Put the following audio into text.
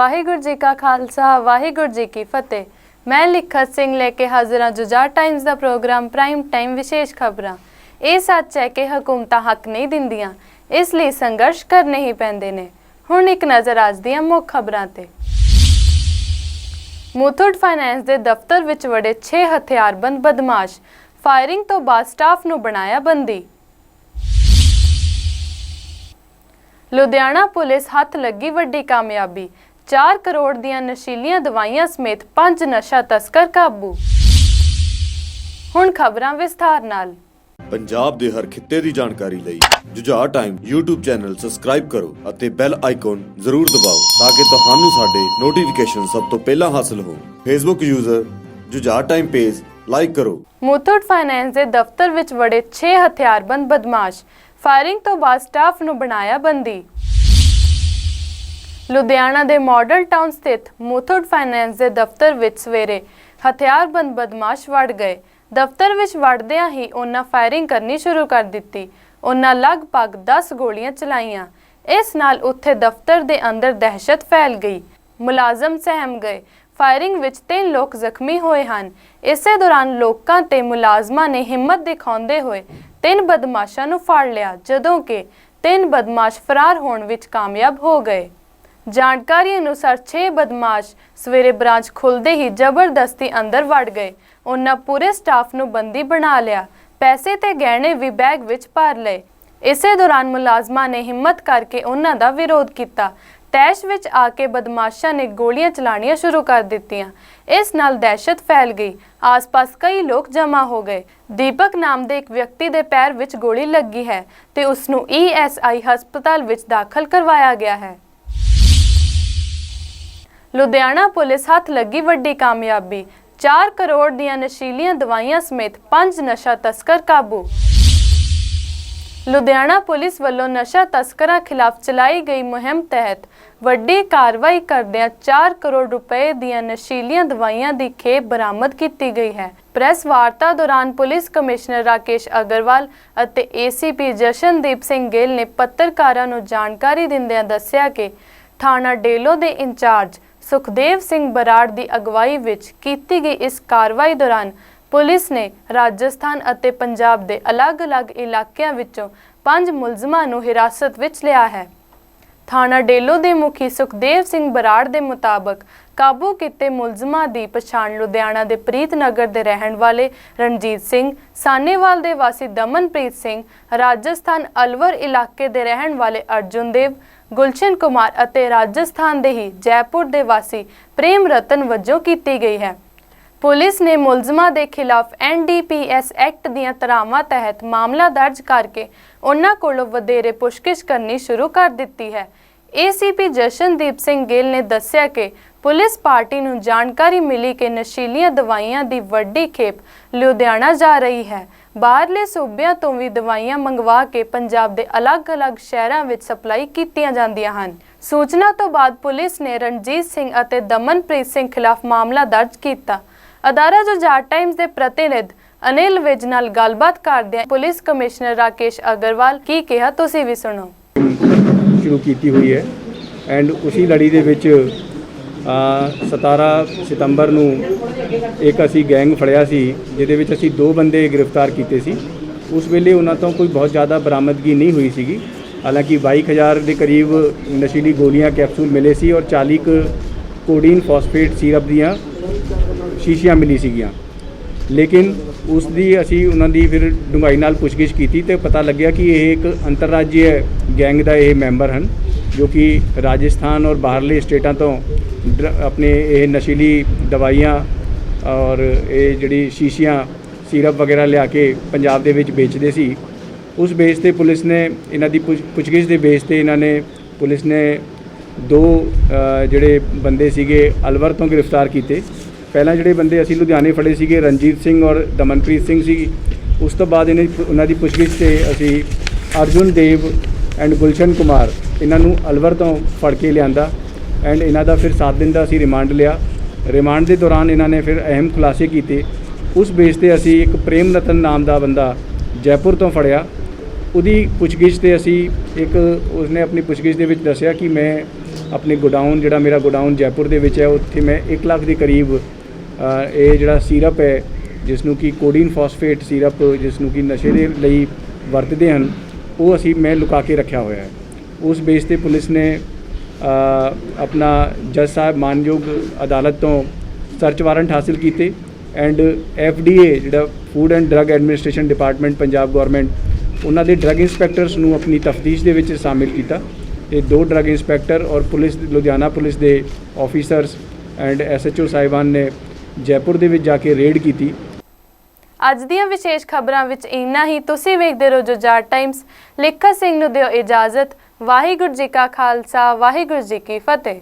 ਵਾਹਿਗੁਰੂ ਜੀ ਕਾ ਖਾਲਸਾ, ਵਾਹਿਗੁਰੂ ਜੀ ਕੀ ਫਤਿਹ। ਮੈਂ ਲਿਖਤ ਸਿੰਘ ਲੈ ਕੇ ਹਾਜ਼ਰ ਹਾਂ ਜੁਝਾਰ ਟਾਈਮਜ਼ ਦਾ ਪ੍ਰੋਗਰਾਮ ਪ੍ਰਾਈਮ ਟਾਈਮ ਵਿਸ਼ੇਸ਼ ਖਬਰਾਂ। ਇਹ ਸੱਚ ਹੈ ਕਿ ਹਕੂਮਤਾਂ ਹੱਕ ਨਹੀਂ ਦਿੰਦੀਆਂ, ਇਸ ਲਈ ਸੰਘਰਸ਼ ਕਰਨੇ ਹੀ ਪੈਂਦੇ ਨੇ। ਹੁਣ ਇੱਕ ਨਜ਼ਰ ਅੱਜ ਦੀਆਂ ਮੁੱਖ ਖਬਰਾਂ ਤੇ। ਮੁਥੂਟ ਫਾਈਨੈਂਸ ਦੇ ਦਫ਼ਤਰ ਵਿੱਚ ਵੜੇ 6 ਹਥਿਆਰਬੰਦ ਬਦਮਾਸ਼, ਫਾਇਰਿੰਗ ਤੋਂ ਬਾਅਦ ਸਟਾਫ ਨੂੰ ਬਣਾਇਆ ਬੰਦੀ। ਲੁਧਿਆਣਾ ਪੁਲਿਸ ਹੱਥ ਲੱਗੀ ਵੱਡੀ ਕਾਮਯਾਬੀ 4 ਕਰੋੜ ਦੀਆਂ ਨਸ਼ੀਲੀਆਂ ਦਵਾਈਆਂ ਸਮੇਤ 5 ਨਸ਼ਾ ਤਸਕਰ ਕਾਬੂ। ਹੁਣ ਖਬਰਾਂ ਵਿਸਥਾਰ ਨਾਲ। ਪੰਜਾਬ ਦੇ ਹਰ ਖਿੱਤੇ ਦੀ ਜਾਣਕਾਰੀ ਲਈ Jujhar time YouTube channel subscribe ਕਰੋ ਅਤੇ ਬੈਲ ਆਈਕਨ ਜ਼ਰੂਰ ਦਬਾਓ ਤਾਂ ਕਿ ਤੁਹਾਨੂੰ ਸਾਡੇ ਨੋਟੀਫਿਕੇਸ਼ਨ ਸਭ ਤੋਂ ਪਹਿਲਾਂ ਹਾਸਲ ਹੋਣ। Facebook user Jujhar time page like ਕਰੋ। ਮੁਥੂਟ ਫਾਈਨੈਂਸ ਦੇ ਦਫ਼ਤਰ ਵਿੱਚ ਵੜੇ 6 ਹਥਿਆਰਬੰਦ ਬਦਮਾਸ਼। ਫਾਇਰਿੰਗ ਤੋਂ ਬਾਅਦ ਸਟਾਫ ਨੂੰ ਬਣਾਇਆ ਬੰਦੀ। ਲੁਧਿਆਣਾ ਦੇ ਮਾਡਲ ਟਾਊਨ ਸਥਿਤ ਮੁਥੂਟ ਫਾਈਨੈਂਸ ਦੇ ਦਫ਼ਤਰ ਵਿੱਚ ਸਵੇਰੇ ਹਥਿਆਰਬੰਦ ਬਦਮਾਸ਼ ਵੜ ਗਏ। ਦਫ਼ਤਰ ਵਿੱਚ ਵੜਦਿਆਂ ਹੀ ਉਹਨਾਂ ਫਾਇਰਿੰਗ ਕਰਨੀ ਸ਼ੁਰੂ ਕਰ ਦਿੱਤੀ। ਉਹਨਾਂ ਲਗਭਗ 10 ਗੋਲੀਆਂ ਚਲਾਈਆਂ। ਇਸ ਨਾਲ ਉੱਥੇ ਦਫ਼ਤਰ ਦੇ ਅੰਦਰ ਦਹਿਸ਼ਤ ਫੈਲ ਗਈ। ਮੁਲਾਜ਼ਮ ਸਹਿਮ ਗਏ। ਫਾਇਰਿੰਗ ਵਿੱਚ ਤਿੰਨ ਲੋਕ ਜ਼ਖਮੀ ਹੋਏ ਹਨ। ਇਸੇ ਦੌਰਾਨ ਲੋਕਾਂ ਤੇ ਮੁਲਾਜ਼ਮਾਂ ਨੇ ਹਿੰਮਤ ਦਿਖਾਉਂਦੇ ਹੋਏ ਤਿੰਨ ਬਦਮਾਸ਼ਾਂ ਨੂੰ ਫੜ ਲਿਆ, ਜਦੋਂ ਕਿ ਤਿੰਨ ਬਦਮਾਸ਼ ਫਰਾਰ ਹੋਣ ਵਿੱਚ ਕਾਮਯਾਬ ਹੋ ਗਏ। ਜਾਣਕਾਰੀ ਅਨੁਸਾਰ 6 ਬਦਮਾਸ਼ ਸਵੇਰੇ ਬ੍ਰਾਂਚ ਖੁੱਲਦੇ ਹੀ ਜ਼ਬਰਦਸਤੀ ਅੰਦਰ ਵੜ ਗਏ। ਉਹਨਾਂ ਪੂਰੇ ਸਟਾਫ ਨੂੰ ਬੰਦੀ ਬਣਾ ਲਿਆ। ਪੈਸੇ ਤੇ ਗਹਿਣੇ ਵੀ ਬੈਗ ਵਿੱਚ ਭਰ ਲਏ। ਇਸੇ ਦੌਰਾਨ ਮੁਲਾਜ਼ਮਾਂ ਨੇ ਹਿੰਮਤ ਕਰਕੇ ਉਹਨਾਂ ਦਾ ਵਿਰੋਧ ਕੀਤਾ। ਤੈਸ਼ ਵਿੱਚ ਆ ਕੇ ਬਦਮਾਸ਼ਾਂ ਨੇ ਗੋਲੀਆਂ ਚਲਾਣੀਆਂ ਸ਼ੁਰੂ ਕਰ ਦਿੱਤੀਆਂ। ਇਸ ਨਾਲ ਦਹਿਸ਼ਤ ਫੈਲ ਗਈ। ਆਸ-ਪਾਸ ਕਈ ਲੋਕ ਜਮ੍ਹਾਂ ਹੋ ਗਏ। ਦੀਪਕ ਨਾਮ ਦੇ ਇੱਕ ਵਿਅਕਤੀ ਦੇ ਪੈਰ ਵਿੱਚ ਗੋਲੀ ਲੱਗੀ ਹੈ ਤੇ ਉਸ ਨੂੰ ਈਐਸਆਈ ਹਸਪਤਾਲ ਵਿੱਚ ਦਾਖਲ ਕਰਵਾਇਆ ਗਿਆ ਹੈ। ਲੁਧਿਆਣਾ ਪੁਲਿਸ ਹੱਥ ਲੱਗੀ ਵੱਡੀ ਕਾਮਯਾਬੀ। 4 ਕਰੋੜ ਦੀਆਂ ਨਸ਼ੀਲੀਆਂ ਦਵਾਈਆਂ ਸਮੇਤ 5 ਨਸ਼ਾ ਤਸਕਰ ਕਾਬੂ। ਲੁਧਿਆਣਾ ਪੁਲਿਸ ਵੱਲੋਂ ਨਸ਼ਾ ਤਸਕਰਾਂ ਖਿਲਾਫ ਚਲਾਈ ਗਈ ਮੁਹਿੰਮ ਤਹਿਤ ਵੱਡੀ ਕਾਰਵਾਈ ਕਰਦਿਆਂ 4 ਕਰੋੜ ਰੁਪਏ ਦੀਆਂ ਨਸ਼ੀਲੀਆਂ ਦਵਾਈਆਂ ਦੀ ਖੇਪ ਬਰਾਮਦ ਕੀਤੀ ਗਈ ਹੈ। ਪ੍ਰੈਸ ਵਾਰਤਾ ਦੌਰਾਨ ਪੁਲਿਸ ਕਮਿਸ਼ਨਰ ਰਾਕੇਸ਼ ਅਗਰਵਾਲ ਅਤੇ ਏਸੀਪੀ ਜਸ਼ਨਦੀਪ ਸਿੰਘ ਗਿੱਲ ਨੇ ਪੱਤਰਕਾਰਾਂ ਨੂੰ ਜਾਣਕਾਰੀ ਦਿੰਦਿਆਂ ਦੱਸਿਆ ਕਿ ਥਾਣਾ ਡੇਲੋ ਦੇ ਇੰਚਾਰਜ ਸੁਖਦੇਵ ਸਿੰਘ ਬਰਾੜ ਦੀ ਅਗਵਾਈ ਵਿੱਚ ਕੀਤੀ ਗਈ ਇਸ ਕਾਰਵਾਈ ਦੌਰਾਨ ਪੁਲਿਸ ਨੇ ਰਾਜਸਥਾਨ ਅਤੇ ਪੰਜਾਬ ਦੇ ਅਲੱਗ-ਅਲੱਗ ਇਲਾਕਿਆਂ ਵਿੱਚੋਂ ਪੰਜ ਮੁਲਜ਼ਮਾਂ ਨੂੰ ਹਿਰਾਸਤ ਵਿੱਚ ਲਿਆ ਹੈ। ਥਾਣਾ ਡੇਲੋ ਦੇ ਮੁਖੀ ਸੁਖਦੇਵ ਸਿੰਘ ਬਰਾੜ ਦੇ ਮੁਤਾਬਕ ਕਾਬੂ ਕੀਤੇ ਮੁਲਜ਼ਮਾਂ ਦੀ ਪਛਾਣ ਲੁਧਿਆਣਾ ਦੇ ਪ੍ਰੀਤ ਨਗਰ ਦੇ ਰਹਿਣ ਵਾਲੇ ਰਣਜੀਤ ਸਿੰਘ, ਸਾਨੇਵਾਲ ਦੇ ਵਾਸੀ ਦਮਨਪ੍ਰੀਤ ਸਿੰਘ, ਰਾਜਸਥਾਨ ਅਲਵਰ ਇਲਾਕੇ ਦੇ ਰਹਿਣ ਵਾਲੇ ਅਰਜੁਨ ਦੇਵ ਗੁਲਸ਼ਨ ਕੁਮਾਰ ਅਤੇ ਰਾਜਸਥਾਨ ਦੇ ਹੀ ਜੈਪੁਰ ਦੇ ਵਾਸੀ ਪ੍ਰੇਮ ਰਤਨ ਵਜੋਂ ਕੀਤੀ ਗਈ ਹੈ। ਪੁਲਿਸ ਨੇ ਮੁਲਜ਼ਮਾਂ ਦੇ ਖਿਲਾਫ ਐਨਡੀਪੀਐਸ ਐਕਟ ਦੀਆਂ ਧਾਰਾਵਾਂ ਤਹਿਤ ਮਾਮਲਾ ਦਰਜ ਕਰਕੇ ਉਹਨਾਂ ਕੋਲੋਂ ਵਧੇਰੇ ਪੁੱਛਗਿੱਛ ਕਰਨੀ ਸ਼ੁਰੂ ਕਰ ਦਿੱਤੀ ਹੈ। ਏਸੀਪੀ ਜਸ਼ਨਦੀਪ ਸਿੰਘ ਗਿੱਲ ਨੇ ਦੱਸਿਆ ਕਿ ਪੁਲਿਸ ਪਾਰਟੀ ਨੂੰ ਜਾਣਕਾਰੀ ਮਿਲੀ ਕਿ ਨਸ਼ੀਲੀਆਂ ਦਵਾਈਆਂ ਦੀ ਵੱਡੀ ਖੇਪ ਲੁਧਿਆਣਾ ਜਾ ਰਹੀ ਹੈ। ਬਾਹਰਲੇ ਸੂਬਿਆਂ ਤੋਂ ਵੀ ਦਵਾਈਆਂ ਮੰਗਵਾ ਕੇ ਪੰਜਾਬ ਦੇ ਅਲੱਗ-ਅਲੱਗ ਸ਼ਹਿਰਾਂ ਵਿੱਚ ਸਪਲਾਈ ਕੀਤੀਆਂ ਜਾਂਦੀਆਂ ਹਨ। ਸੂਚਨਾ ਤੋਂ ਬਾਅਦ ਪੁਲਿਸ ਨੇ ਰਣਜੀਤ ਸਿੰਘ ਅਤੇ ਦਮਨਪ੍ਰੀਤ ਸਿੰਘ ਖਿਲਾਫ ਮਾਮਲਾ ਦਰਜ ਕੀਤਾ। ਅਦਾਰਾ ਜੁਝਾਰ ਟਾਈਮਜ਼ ਦੇ ਪ੍ਰਤੀਨਿਧ ਅਨਿਲ ਵਿਜ ਨਾਲ ਗੱਲਬਾਤ ਕਰਦਿਆਂ ਪੁਲਿਸ ਕਮਿਸ਼ਨਰ ਰਾਕੇਸ਼ ਅਗਰਵਾਲ ਕੀ ਕਿਹਾ, ਤੁਸੀਂ ਵੀ ਸੁਣੋ। ਸ਼ੁਰੂ ਕੀਤੀ ਹੋਈ ਹੈ। ਐਂਡ ਉਸੇ ਲੜੀ ਦੇ ਵਿੱਚ ਅ, 17 ਸਤੰਬਰ ਨੂੰ ਇੱਕ ਅਸੀਂ ਗੈਂਗ ਫੜਿਆ ਸੀ ਜਿਹਦੇ ਵਿੱਚ ਅਸੀਂ ਦੋ ਬੰਦੇ ਗ੍ਰਿਫਤਾਰ ਕੀਤੇ ਸੀ। ਉਸ ਵੇਲੇ ਉਹਨਾਂ ਤੋਂ ਕੋਈ ਬਹੁਤ ਜ਼ਿਆਦਾ ਬਰਾਮਦਗੀ ਨਹੀਂ ਹੋਈ ਸੀਗੀ। ਹਾਲਾਂਕਿ 22000 ਦੇ ਕਰੀਬ ਨਸ਼ੀਲੀ ਗੋਲੀਆਂ ਕੈਪਸੂਲ ਮਿਲੇ ਸੀ ਔਰ 40 ਕੁ ਕੋਡੀਨ ਫਾਸਫੇਟ ਸੀਰਪ ਦੀਆਂ ਸ਼ੀਸ਼ੀਆਂ ਮਿਲੀ ਸੀਗੀਆਂ। ਲੇਕਿਨ ਉਸ ਦੀ ਅਸੀਂ ਉਹਨਾਂ ਦੀ ਫਿਰ ਡੂੰਘਾਈ ਨਾਲ ਪੁੱਛਗਿੱਛ ਕੀਤੀ ਤੇ ਪਤਾ ਲੱਗਿਆ ਕਿ ਇਹ ਇੱਕ ਅੰਤਰਰਾਜੀ ਗੈਂਗ ਦਾ ਇਹ ਮੈਂਬਰ ਹਨ, ਜੋ ਕਿ ਰਾਜਸਥਾਨ ਔਰ ਬਾਹਰਲੇ ਸਟੇਟਾਂ ਤੋਂ ਡਰ- ਆਪਣੇ ਇਹ ਨਸ਼ੀਲੀ ਦਵਾਈਆਂ ਔਰ ਇਹ ਜਿਹੜੀ ਸ਼ੀਸ਼ੀਆਂ, ਸੀਰਪ ਵਗੈਰਾ ਲਿਆ ਕੇ ਪੰਜਾਬ ਦੇ ਵਿੱਚ ਵੇਚਦੇ ਸੀ। ਉਸ ਬੇਸ ਤੇ ਪੁਲਿਸ ਨੇ ਇਹਨਾਂ ਦੀ ਪੁੱਛ- ਪੁੱਛਗਿੱਛ ਦੇ ਬੇਸ ਤੇ ਇਹਨਾਂ ਨੇ ਪੁਲਿਸ ਨੇ ਦੋ ਜਿਹੜੇ ਬੰਦੇ ਸੀਗੇ ਅਲਵਰ ਤੋਂ ਗ੍ਰਿਫਤਾਰ ਕੀਤੇ। ਪਹਿਲਾਂ ਜਿਹੜੇ ਬੰਦੇ ਅਸੀਂ ਲੁਧਿਆਣੇ ਫੜੇ ਸੀਗੇ, ਰਣਜੀਤ ਸਿੰਘ ਔਰ ਦਮਨਪ੍ਰੀਤ ਸਿੰਘ ਸੀ, ਉਸ ਤੋਂ ਬਾਅਦ ਇਹਨਾਂ ਦੀ ਉਹਨਾਂ ਦੀ ਪੁੱਛਗਿੱਛ ਤੇ ਅਸੀਂ ਅਰਜੁਨ ਦੇਵ ਐਂਡ ਗੁਲਸ਼ਨ ਕੁਮਾਰ, ਇਹਨਾਂ ਨੂੰ ਅਲਵਰ ਤੋਂ ਫੜ ਕੇ ਲਿਆਂਦਾ ਐਂਡ ਇਹਨਾਂ ਦਾ ਫਿਰ 7 ਦਿਨ ਦਾ ਅਸੀਂ ਰਿਮਾਂਡ ਲਿਆ। ਰਿਮਾਂਡ ਦੇ ਦੌਰਾਨ ਇਹਨਾਂ ਨੇ ਫਿਰ ਅਹਿਮ ਖੁਲਾਸੇ ਕੀਤੇ। ਉਸ ਬੇਸ ਤੇ ਅਸੀਂ ਇੱਕ ਪ੍ਰੇਮ ਰਤਨ ਨਾਮ ਦਾ ਬੰਦਾ ਜੈਪੁਰ ਤੋਂ ਫੜਿਆ। ਉਹਦੀ ਪੁੱਛਗਿੱਛ ਤੇ ਅਸੀਂ ਇੱਕ, ਉਸਨੇ ਆਪਣੀ ਪੁੱਛਗਿੱਛ ਦੇ ਵਿੱਚ ਦੱਸਿਆ ਕਿ ਮੈਂ ਆਪਣੇ ਗੋਡਾਊਨ, ਜਿਹੜਾ ਮੇਰਾ ਗੋਡਾਊਨ ਜੈਪੁਰ ਦੇ ਵਿੱਚ ਹੈ, ਉੱਥੇ ਮੈਂ 1 ਲੱਖ ਦੇ ਕਰੀਬ ਇਹ ਜਿਹੜਾ ਸੀਰਪ ਹੈ ਜਿਸ ਨੂੰ ਕਿ ਕੋਡੀਨ ਫਾਸਫੇਟ ਸੀਰਪ ਜਿਸ ਨੂੰ ਕਿ ਨਸ਼ੇ ਦੇ ਲਈ ਵਰਤਦੇ ਹਨ, ਉਹ ਅਸੀਂ ਮੈਂ ਲੁਕਾ ਕੇ ਰੱਖਿਆ ਹੋਇਆ ਹੈ। ਉਸ ਬੇਸ ਤੇ ਪੁਲਿਸ ਨੇ ਆਪਣਾ ਜੱਜ ਸਾਹਿਬ ਮਾਨਯੋਗ ਅਦਾਲਤ ਤੋਂ ਸਰਚ ਵਾਰੰਟ ਹਾਸਿਲ ਕੀਤੇ ਐਂਡ ਏ ਜਿਹੜਾ food and drug administration department Punjab government ਉਹਨਾਂ ਦੇ ਡਰੱਗ ਇੰਸਪੈਕਟਰਸ ਨੂੰ ਆਪਣੀ ਤਫਤੀਸ਼ ਦੇ ਵਿੱਚ ਸ਼ਾਮਿਲ ਕੀਤਾ। ਇਹ ਦੋ ਡਰੱਗ ਇੰਸਪੈਕਟਰ ਔਰ ਪੁਲਿਸ, ਲੁਧਿਆਣਾ ਪੁਲਿਸ ਦੇ ਆਫੀਸਰਸ ਐਂਡ ਐਸਐਚਓ ਸਾਹਿਬਾਨ ਨੇ ਜੈਪੁਰ ਦੇ ਵਿੱਚ ਜਾ ਕੇ ਰੇਡ ਕੀਤੀ। ਅੱਜ ਦੀਆਂ ਵਿਸ਼ੇਸ਼ ਖਬਰਾਂ ਵਿੱਚ ਇੰਨਾ ਹੀ। ਤੁਸੀਂ ਵੇਖਦੇ ਰਹੋ ਜੁਝਾਰ ਟਾਈਮਸ ਲੇਖਾ ਸਿੰਘ ਨੂੰ ਦਿਓ ਇਜਾਜ਼ਤ। ਵਾਹਿਗੁਰੂ ਜੀ ਕਾ ਖਾਲਸਾ, ਵਾਹਿਗੁਰੂ ਜੀ ਕੀ ਫਤਿਹ।